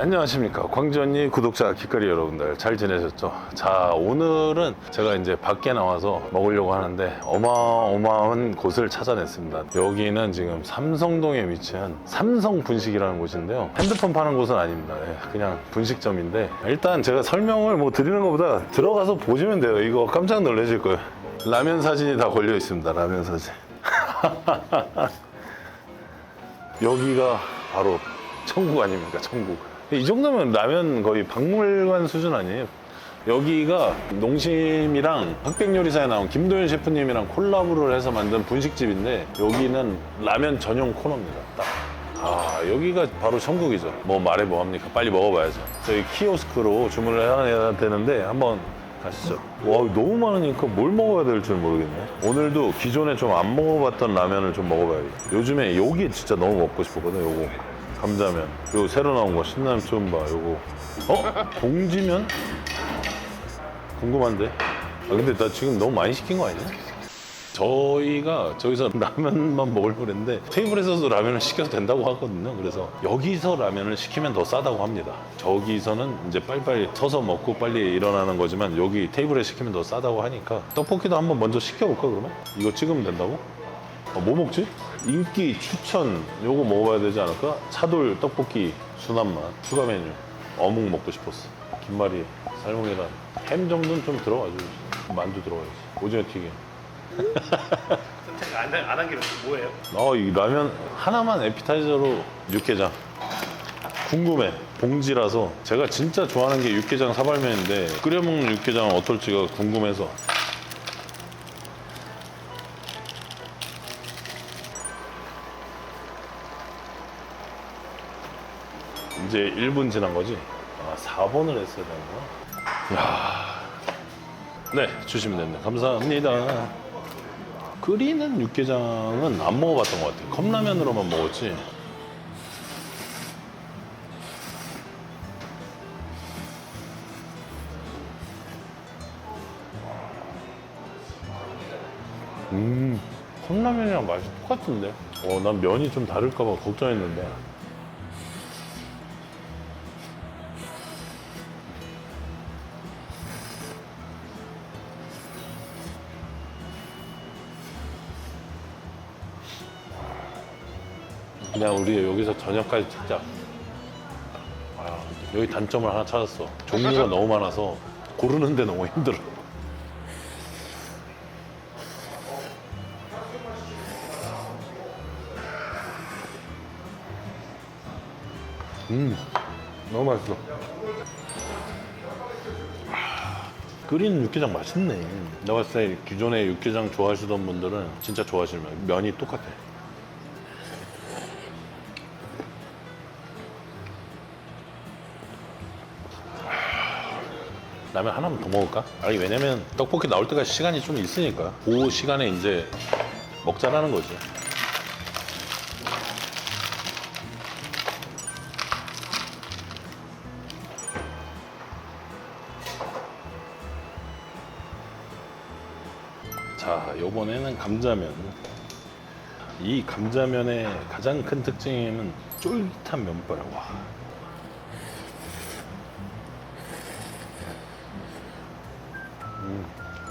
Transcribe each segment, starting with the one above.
안녕하십니까. 광주 언니 구독자 기꺼리 여러분들 잘 지내셨죠? 자 오늘은 제가 이제 밖에 나와서 먹으려고 하는데 어마어마한 곳을 찾아냈습니다. 여기는 지금 삼성동에 위치한 삼성 분식이라는 곳인데요. 핸드폰 파는 곳은 아닙니다. 예, 그냥 분식점인데 일단 제가 설명을 뭐 드리는 것보다 들어가서 보시면 돼요. 이거 깜짝 놀라실 거예요. 라면 사진이 다 걸려 있습니다 라면 사진. 여기가 바로 천국 아닙니까? 천국 이 정도면 라면 거의 박물관 수준 아니에요? 여기가 농심이랑 흑백요리사에 나온 김도현 셰프님이랑 콜라보를 해서 만든 분식집인데 여기는 라면 전용 코너입니다. 딱. 아 여기가 바로 천국이죠. 뭐 말해 뭐합니까? 빨리 먹어봐야죠. 저희 키오스크로 주문을 해야 되는데 한번 가시죠. 와 너무 많으니까 뭘 먹어야 될줄 모르겠네. 오늘도 기존에 좀 안 먹어봤던 라면을 좀 먹어봐야겠다. 요즘에 요게 진짜 너무 먹고 싶었거든 요거 감자면 요 새로 나온 거 신라면 좀봐 요거 어? 봉지면? 궁금한데 아 근데 나 지금 너무 많이 시킨 거 아니야? 저희가 저기서 라면만 먹으려고 그랬는데 테이블에서도 라면을 시켜도 된다고 하거든요. 그래서 여기서 라면을 시키면 더 싸다고 합니다. 저기서는 이제 빨리빨리 서서 먹고 빨리 일어나는 거지만 여기 테이블에 시키면 더 싸다고 하니까 떡볶이도 한번 먼저 시켜볼까 그러면? 이거 찍으면 된다고? 아, 뭐 먹지? 인기 추천 요거 먹어봐야 되지 않을까? 차돌 떡볶이 순한맛 추가 메뉴 어묵 먹고 싶었어 김말이 살롱이랑 햄 정도는 좀 들어가죠 만두 들어가야지 오징어 튀김 선택 안한 안 기로 뭐예요? 어, 이 라면 하나만 에피타이저로 육개장. 궁금해. 봉지라서 제가 진짜 좋아하는 게 육개장 사발면인데 끓여 먹는 육개장은 어떨지가 궁금해서. 이제 1분 지난 거지? 아, 4번을 했어야 되는 거야? 야 네, 주시면 됩니다. 감사합니다. 끓이는 육개장은 안 먹어봤던 것 같아요. 컵라면으로만 먹었지. 음, 컵라면이랑 맛이 똑같은데? 어, 난 면이 좀 다를까봐 걱정했는데. 그냥 우리 여기서 저녁까지 찍자. 아, 여기 단점을 하나 찾았어. 종류가 너무 많아서 고르는데 너무 힘들어. 음, 너무 맛있어. 아, 끓이는 육개장 맛있네. 내가 봤을 때 기존에 육개장 좋아하시던 분들은 진짜 하실 거예요. 면이 똑같아. 라면 하나만 더 먹을까? 아니 왜냐면 떡볶이 나올 때까지 시간이 좀 있으니까. 그 시간에 이제 먹자라는 거지. 자 요번에는 감자면. 이 감자면의 가장 큰 특징은 쫄깃한 면발 와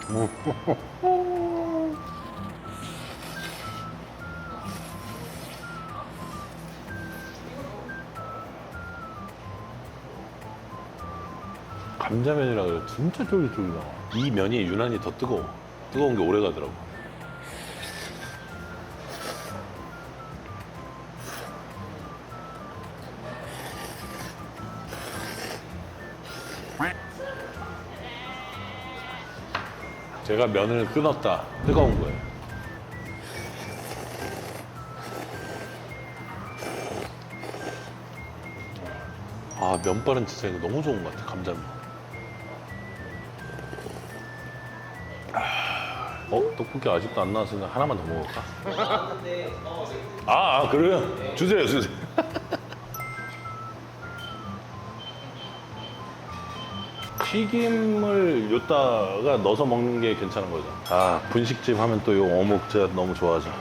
감자면이라 그래. 진짜 쫄깃쫄깃하다. 이 면이 유난히 더 뜨거워. 뜨거운 게 오래 가더라고 제가 면을 끊었다 뜨거운 거예요 아 면발은 진짜 이거 너무 좋은 것 같아 감자면 아, 어? 떡볶이 아직도 안 나왔으니까 하나만 더 먹을까? 아, 아 그래요? 주세요 주세요 튀김을 요다가 넣어서 먹는 게 괜찮은 거죠. 아, 분식집 하면 또이 어묵 제가 너무 좋아하죠.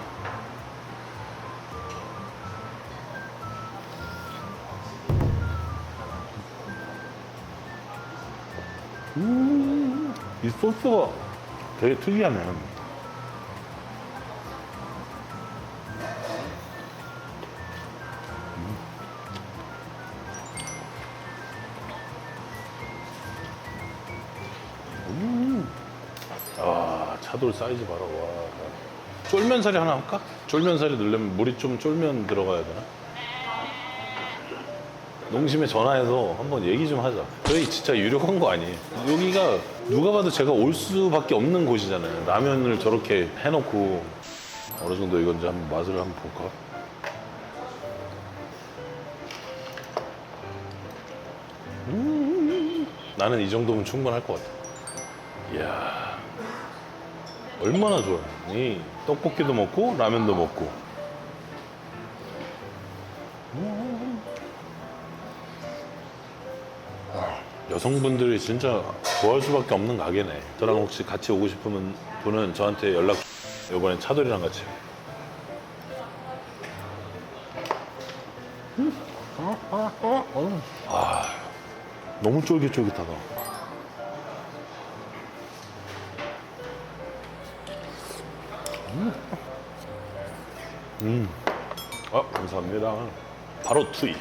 음, 이 소스가 되게 특이하네요. 사이즈 봐라. 와. 쫄면살이 하나 할까? 쫄면살이 넣으려면 물이 좀 쫄면 들어가야 되나? 농심에 전화해서 한번 얘기 좀 하자. 저희 진짜 유력한 거 아니에요. 여기가 누가 봐도 제가 올 수밖에 없는 곳이잖아요. 라면을 저렇게 해놓고 어느 정도 이건지 한번 맛을 한번 볼까? 음, 나는 이 정도면 충분할 것 같아. 이야, 얼마나 좋아요. 이 떡볶이도 먹고 라면도 먹고. 여성분들이 진짜 좋아할 수밖에 없는 가게네. 저랑 혹시 같이 오고 싶으면 분은 저한테 연락. 이번엔 차돌이랑 같이. 아, 너무 쫄깃쫄깃하다. 음. 아, 감사합니다. 바로 투입.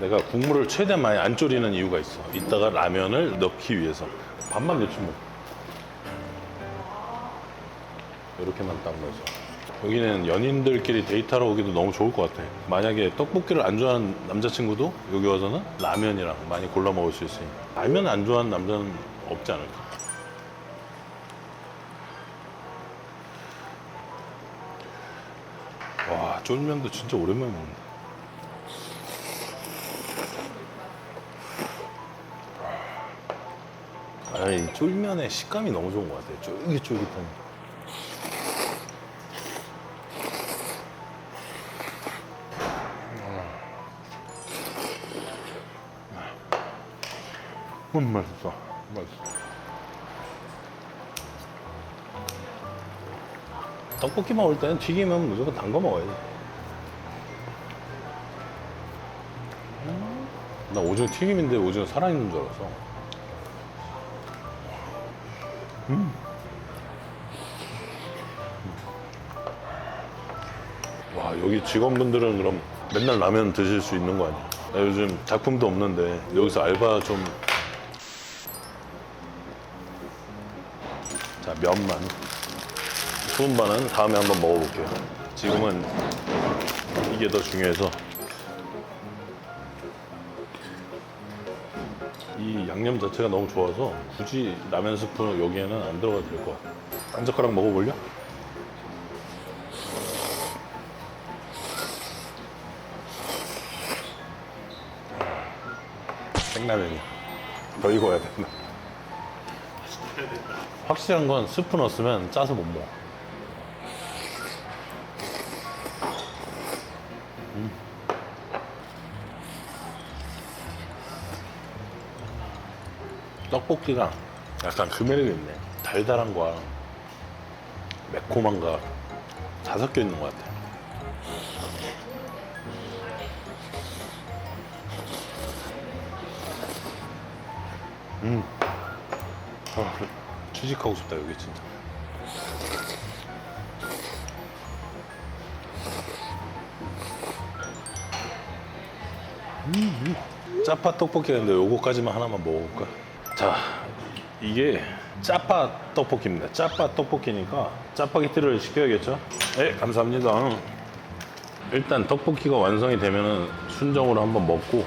내가 국물을 최대한 많이 안 졸이는 이유가 있어. 이따가 라면을 넣기 위해서. 반만 넣지 뭐. 이렇게만 딱 넣어서. 여기는 연인들끼리 데이트하러 오기도 너무 좋을 것 같아. 만약에 떡볶이를 안 좋아하는 남자친구도 여기 와서는 라면이랑 많이 골라 먹을 수 있으니. 라면 안 좋아하는 남자는 없지 않을까. 와, 쫄면도 진짜 오랜만에 먹는다. 아이 쫄면의 식감이 너무 좋은 것 같아요. 쫄깃쫄깃한. 음, 맛있어. 맛있어. 떡볶이 먹을 때는 튀기면 무조건 단 거 먹어야 돼. 음, 나 오징어 튀김인데 오징어 살아있는 줄 알았어. 와 여기 직원분들은 그럼 맨날 라면 드실 수 있는 거 아니야? 나 요즘 작품도 없는데 여기서 알바 좀. 자 면만 수분반은 다음에 한번 먹어볼게요. 지금은 이게 더 중요해서 이 양념 자체가 너무 좋아서 굳이 라면 스프 여기에는 안 들어가도 될 것 같아. 한 젓가락 먹어볼려? 생라면이 더 익어야 된다. 확실한 건 스프 넣었으면 짜서 못 먹어. 음. 떡볶이가 약간 그 매력이 있네. 달달함과 매콤함과 다 섞여 있는 것 같아. 음. 아, 취직하고 싶다 여기 진짜. 짜파 떡볶이가 있는데 요거까지만 하나만 먹어볼까? 자, 이게 짜파 떡볶이입니다. 짜파 떡볶이니까 짜파게티를 시켜야겠죠? 네, 감사합니다. 일단 떡볶이가 완성이 되면은 순정으로 한번 먹고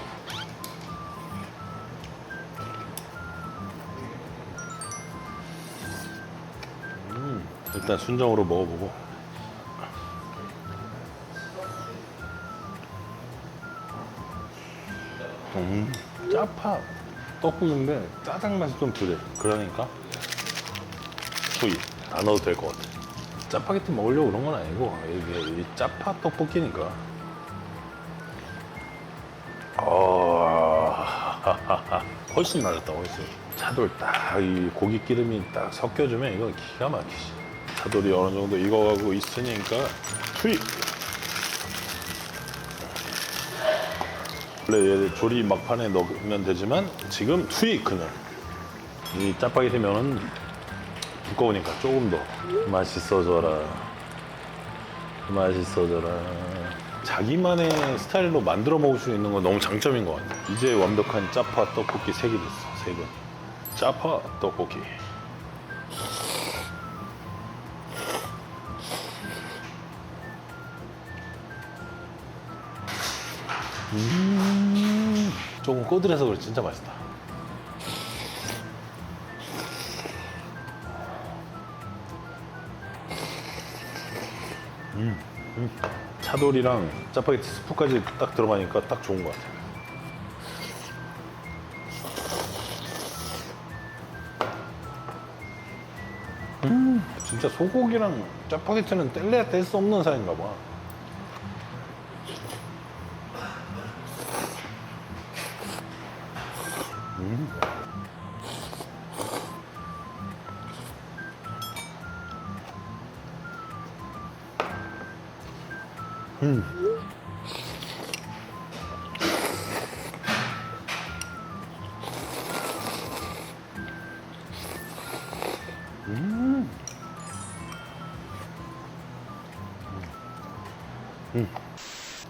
음, 일단 순정으로 먹어보고 음, 짜파 떡국인데 짜장 맛이 좀 덜해. 그러니까 후이 안 넣어도 될 것 같아. 짜파게티 먹으려고 그런 건 아니고 이게 이 짜파 떡볶이니까. 어, 훨씬 맛있다 훨씬. 차돌 딱 이 고기 기름이 딱 섞여주면 이거 기가 막히지. 차돌이 어느 정도 익어가고 있으니까 투입. 원래 얘 조리 막판에 넣으면 되지만 지금 투입 그냥 이 짜파게티 면은 두꺼우니까 조금 더 맛있어져라. 맛있어져라. 자기만의 스타일로 만들어 먹을 수 있는 건 너무 장점인 것 같아. 이제 완벽한 짜파 떡볶이 색이 됐어. 색은. 짜파 떡볶이. 음, 조금 꼬들해서 그래 진짜 맛있다. 차돌이랑 짜파게티 스프까지 딱 들어가니까 딱 좋은 것 같아요. 음, 진짜 소고기랑 짜파게티는 뗄래야 뗄 수 없는 사이인가 봐. 嗯。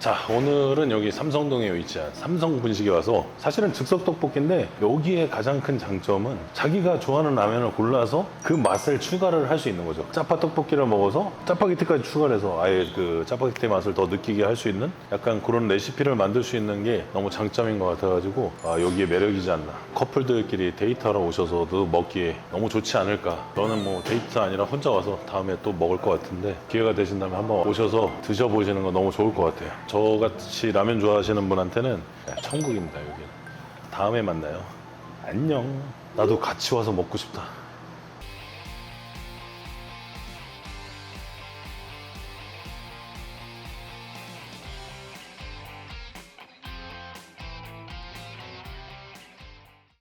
자 오늘은 여기 삼성동에 위치한 삼성 분식에 와서 사실은 즉석 떡볶이인데 여기에 가장 큰 장점은 자기가 좋아하는 라면을 골라서 그 맛을 추가를 할 수 있는 거죠. 짜파 떡볶이를 먹어서 짜파게티까지 추가를 해서 아예 그 짜파게티 맛을 더 느끼게 할 수 있는 약간 그런 레시피를 만들 수 있는 게 너무 장점인 것 같아가지고 아 여기에 매력이지 않나. 커플들끼리 데이트하러 오셔서도 먹기에 너무 좋지 않을까. 저는 뭐 데이트 아니라 혼자 와서 다음에 또 먹을 것 같은데 기회가 되신다면 한번 오셔서 드셔보시는 거 너무 좋을 것 같아요 저같이 라면 좋아하시는 분한테는 천국입니다 여기. 다음에 만나요. 안녕. 나도 같이 와서 먹고 싶다